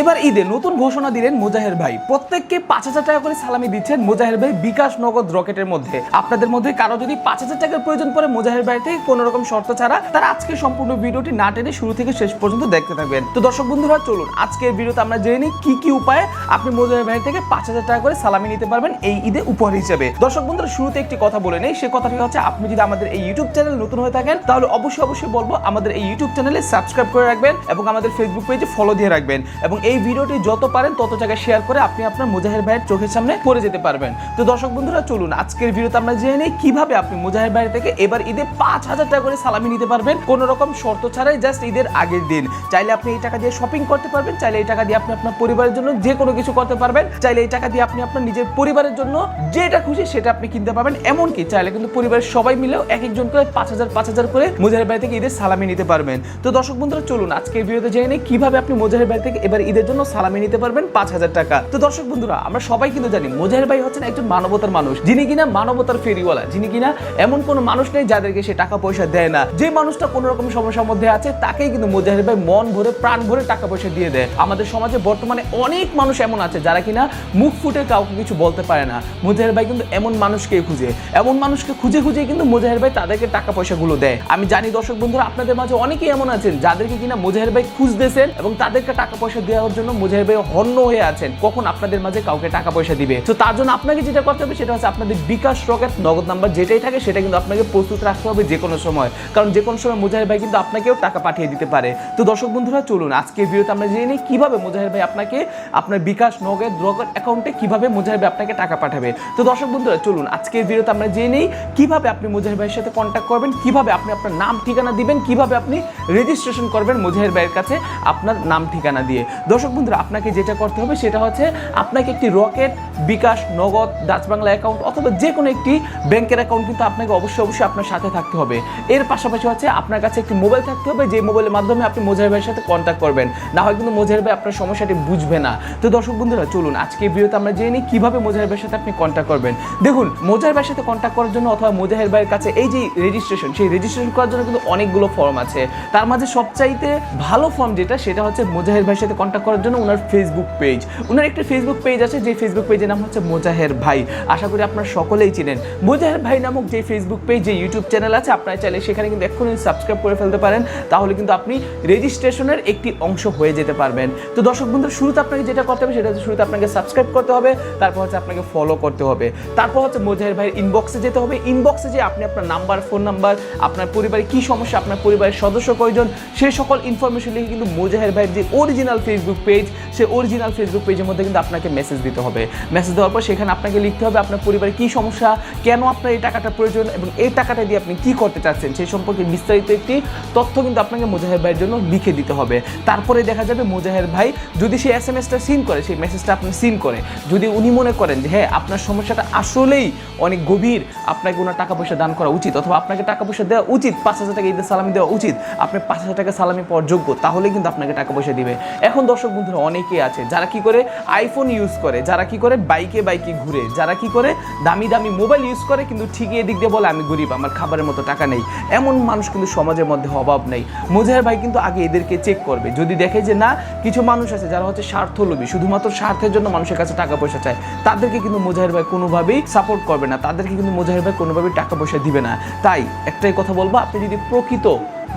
এবার ঈদে নতুন ঘোষণা দিলেন মুজাহের ভাই। প্রত্যেককে পাঁচ হাজার টাকা করে সালামি দিচ্ছেন মুজাহের ভাই বিকাশ নগদ রকেটের মধ্যে। আপনাদের মধ্যে কারও যদি পাঁচ হাজার টাকার প্রয়োজন পড়ে মুজাহের ভাই থেকে কোনো রকম শর্ত ছাড়া, তারা আজকে সম্পূর্ণ ভিডিওটি না টেনে শুরু থেকে শেষ পর্যন্ত দেখতে থাকবেন। তো দর্শক বন্ধুরা, চলুন আজকের ভিডিওতে আমরা জেনে নিই কি কি উপায়ে আপনি মুজাহের ভাই থেকে পাঁচ হাজার টাকা করে সালামি নিতে পারবেন এই ঈদে উপহার হিসেবে। দর্শক বন্ধুরা, শুরুতে একটি কথা বলে নেই। সে কথাটি হচ্ছে, আপনি যদি আমাদের এই ইউটিউব চ্যানেল নতুন হয়ে থাকেন, তাহলে অবশ্যই অবশ্যই বলব, আমাদের এই ইউটিউব চ্যানেলে সাবস্ক্রাইব করে রাখবেন এবং আমাদের ফেসবুক পেজে ফলো দিয়ে রাখবেন এবং এই ভিডিওটি যত পারেন, তত জায়গায় শেয়ার করে আপনি আপনার মুজাহের ভাইয়ের চোখের সামনে পড়ে যেতে পারবেন। তো দর্শক বন্ধুরা, চলুন, আজকের ভিডিওতে আমরা জেনে নিই কীভাবে আপনি মুজাহের ভাই থেকে এবার ঈদে পাঁচ হাজার টাকা করে সালামি নিতে পারবেন। কোন রকম শর্ত ছাড়াই জাস্ট ঈদের আগের দিন। চাইলে আপনি এই টাকা দিয়ে শপিং করতে পারবেন, চাইলে এই টাকা দিয়ে আপনি আপনার পরিবারের জন্য যে কোনো কিছু করতে পারবেন, চাইলে এই টাকা দিয়ে আপনি আপনার নিজের পরিবারের জন্য যেটা খুশি সেটা আপনি কিনতে পারবেন। এমনকি চাইলে কিন্তু পরিবারের সবাই মিলেও এক একজন করে পাঁচ হাজার পাঁচ হাজার করে মুজাহের বাড়ি থেকে ঈদের সালামি নিতে পারবেন। তো দর্শক বন্ধুরা, চলুন আজকে ভিডিওতে জেনে নিই কীভাবে আপনি মুজাহের বাড়ি থেকে এবার ঈদের জন্য সালামি নিতে পারবেন পাঁচ হাজার টাকা। তো দর্শক বন্ধুরা, আমরা সবাই কিন্তু জানি, মুজাহের ভাই হচ্ছেন একজন মানবতার মানুষ। যিনি কিনা মানবতার ফেরিওয়ালা, যিনি কিনা এমন কোনো মানুষ নেই যাদেরকে সে টাকা পয়সা দেয় না। যে মানুষটা কোনো রকম সমস্যার মধ্যে আছে, তাকেই কিন্তু মুজাহির ভাই মন ভরে, প্রাণ ভরে টাকা পয়সা দিয়ে দেয়। আমাদের সমাজে বর্তমানে অনেক মানুষ এমন আছে যারা কিনা মুখ ফুটে কাউকে কিছু বলতে পারে না। মুজাহির ভাই কিন্তু এমন মানুষকে খুঁজে। এমন মানুষকে খুঁজে খুঁজে কিন্তু মুজাহির ভাই তাদেরকে টাকা পয়সাগুলো দেয়। আমি জানি দর্শক বন্ধুরা, আপনাদের মাঝে অনেকেই এমন আছেন যাদেরকে কিনা মুজাহির ভাই খুঁজতেছেন এবং তাদেরকে টাকা পয়সা দেওয়ার জন্য মুজাহির ভাই হন্য হয়ে আছেন। কখন আপনাদের মাঝে কাউকে টাকা পয়সা দিবে? তো তার জন্য আপনাকে যেটা করতে হবে সেটা হচ্ছে আপনাদের বিকাশ রকেট, নগদ নাম্বার যেটাই থাকে সেটা কিন্তু আপনাকে প্রস্তুত রাখতে হবে যে কোনো সময়। কারণ যে কোনো সময় মুজাহির ভাই কিন্তু আপনাকেও টাকা পাঠিয়ে দিতে পারে। তো দর্শক বন্ধুরা, চলুন আজকে ভিডিওতে আমরা জেনে নিই কীভাবে মুজাহির ভাই আপনাকে আপনার বিকাশ, নগদ, রকেট অ্যাকাউন্টে কীভাবে মুজাহির ভাই আপনাকে টাকা পাঠাবে। তো দর্শক বন্ধুরা, চলুন আজকে ভিডিওতে আমরা জেনে নিই কীভাবে আপনি মুজাহির ভাইয়ের সাথে কন্ট্যাক্ট করবেন, কীভাবে আপনি আপনার নাম ঠিকানা দিবেন, কীভাবে আপনি রেজিস্ট্রেশন করবেন মুজাহির ভাইয়ের কাছে আপনার নাম ঠিকানা দিয়ে। দর্শক বন্ধুরা, আপনাকে যেটা করতে হবে সেটা হচ্ছে আপনাকে একটি রকেট, বিকাশ, নগদ, ডাচ বাংলা অ্যাকাউন্ট অথবা যে কোনো একটি ব্যাংকের অ্যাকাউন্ট কিন্তু আপনাকে অবশ্যই অবশ্যই আপনার সাথে থাকতে হবে। এর পাশাপাশি হচ্ছে আপনার কাছে একটি মোবাইল থাকতে হবে, যে মোবাইলের মাধ্যমে আপনি মোজাহির ভাইয়ের সাথে কন্ট্যাক্ট করবেন। না হয় কিন্তু মোজাহির ভাই আপনার সমস্যাটি বুঝবে না। তো দর্শক বন্ধুরা, চলুন আজকে ভিডিওতে আমরা জেনে নিই কীভাবে মোজাহির ভাইয়ের সাথে আপনি কন্ট্যাক্ট করবেন। দেখুন, মোজাহির ভাইয়ের সাথে কন্ট্যাক্ট করার জন্য অথবা মোজাহির ভাইয়ের কাছে এই যে রেজিস্ট্রেশন সেই রেজিস্ট্রেশন করার জন্য কিন্তু অনেকগুলো ফর্ম আছে। তার মাঝে সবচাইতে ভালো ফর্ম যেটা, সেটা হচ্ছে মোজাহির ভাইয়ের সাথে কন্ট্যাক্ট করার জন্য ওনার ফেসবুক পেজ ওনার একটা ফেসবুক পেজ আছে যে ফেসবুক পেজের নাম হচ্ছে মোজাহের ভাই। আশা করি আপনারা সকলেই চিনেন। মোজাহের ভাই নামক যে ফেসবুক পেজ যে ইউটিউব চ্যানেল আছে, আপনারা চাইলে সেখানে কিন্তু এক্ষুনি সাবস্ক্রাইব করে ফেলতে পারেন। তাহলে কিন্তু আপনি রেজিস্ট্রেশনের একটি অংশ হয়ে যেতে পারবেন। তো দর্শক বন্ধু শুরুতে আপনাকে যেটা করতে হবে, সেটা হচ্ছে শুরুতে আপনাকে সাবস্ক্রাইব করতে হবে, তারপর হচ্ছে আপনাকে ফলো করতে হবে। তারপর হচ্ছে মোজাহের ভাইয়ের ইনবক্সে যেতে হবে। ইনবক্সে যে আপনি আপনার নাম্বার ফোন নাম্বার আপনার পরিবারে কি সমস্যা, আপনার পরিবারের সদস্য কয়জন সেই সকল ইনফরমেশন লিখে কিন্তু মোজাহের ভাইয়ের যে অরিজিনাল ফেসবুক পেজ সেই অরিজিনাল ফেসবুক পেজের মধ্যে কিন্তু আপনাকে মেসেজ দিতে হবে। মেসেজ দেওয়ার পর সেখানে আপনাকে লিখতে হবে আপনার পরিবারে কি সমস্যা, কেন আপনার এই টাকাটা প্রয়োজন এবং এই টাকাটা দিয়ে আপনি কি করতে চাচ্ছেন, সেই সম্পর্কে বিস্তারিত একটি তথ্য কিন্তু আপনাকে মোজাহের ভাইয়ের জন্য লিখে দিতে হবে। তারপরে দেখা যাবে মোজাহের ভাই যদি সেই এস এম এসটা সিন করে, সেই মেসেজটা আপনি সিন করে। যদি উনি মনে করেন যে হ্যাঁ আপনার সমস্যাটা আসলেই অনেক গভীর, আপনাকে ওনার টাকা পয়সা দান করা উচিত অথবা আপনাকে টাকা পয়সা দেওয়া উচিত, পাঁচ হাজার টাকা ঈদের সালামি দেওয়া উচিত, আপনি পাঁচ হাজার টাকা সালামি পাওয়ার যোগ্য তাহলে কিন্তু আপনাকে টাকা পয়সা দিবে। এখন দর্শক বন্ধুরা, অনেকেই আছে যারা কি করে আইফোন ইউজ করে, যারা কি করে বাইকে বাইকে ঘুরে, যারা কি করে দামি দামি মোবাইল ইউজ করে, কিন্তু ঠিকই এদিক দিয়ে বলে আমি গরিব, আমার খাবারের মতো টাকা নেই। এমন মানুষ কিন্তু সমাজের মধ্যে অভাব নেই। মোজাহের ভাই কিন্তু আগে এদেরকে চেক করবে। যদি দেখে যে না, কিছু মানুষ আছে যারা হচ্ছে স্বার্থলোভী, শুধুমাত্র স্বার্থের জন্য মানুষের কাছে টাকা পয়সা চায়, তাদেরকে কিন্তু মোজাহের ভাই কোনোভাবেই সাপোর্ট করবে না। তাদেরকে কিন্তু মোজাহের ভাই কোনোভাবেই টাকা পয়সা দিবে না। তাই একটাই কথা বলব, আপনি যদি প্রকৃত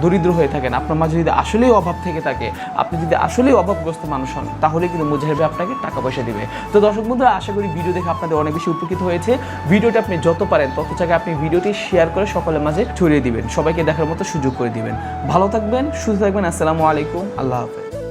দরিদ্র হয়ে থাকেন, আপনার মাঝে যদি আসলেই অভাব থেকে থাকে, আপনি যদি আসলেই অভাবগ্রস্ত মানুষ হন, তাহলে কিন্তু মুজাহিবে আপনাকে টাকা পয়সা দিবে। তো দর্শক বন্ধুরা, আশা করি ভিডিও দেখে আপনাদের অনেক বেশি উপকৃত হয়েছে। ভিডিওটি আপনি যত পারেন, তত জায়গায় আপনি ভিডিওটি শেয়ার করে সকলের মাঝে ছড়িয়ে দিবেন। সবাইকে দেখার মতো সুযোগ করে দিবেন। ভালো থাকবেন, সুস্থ থাকবেন। আসসালামু আলাইকুম। আল্লাহ হাফেজ।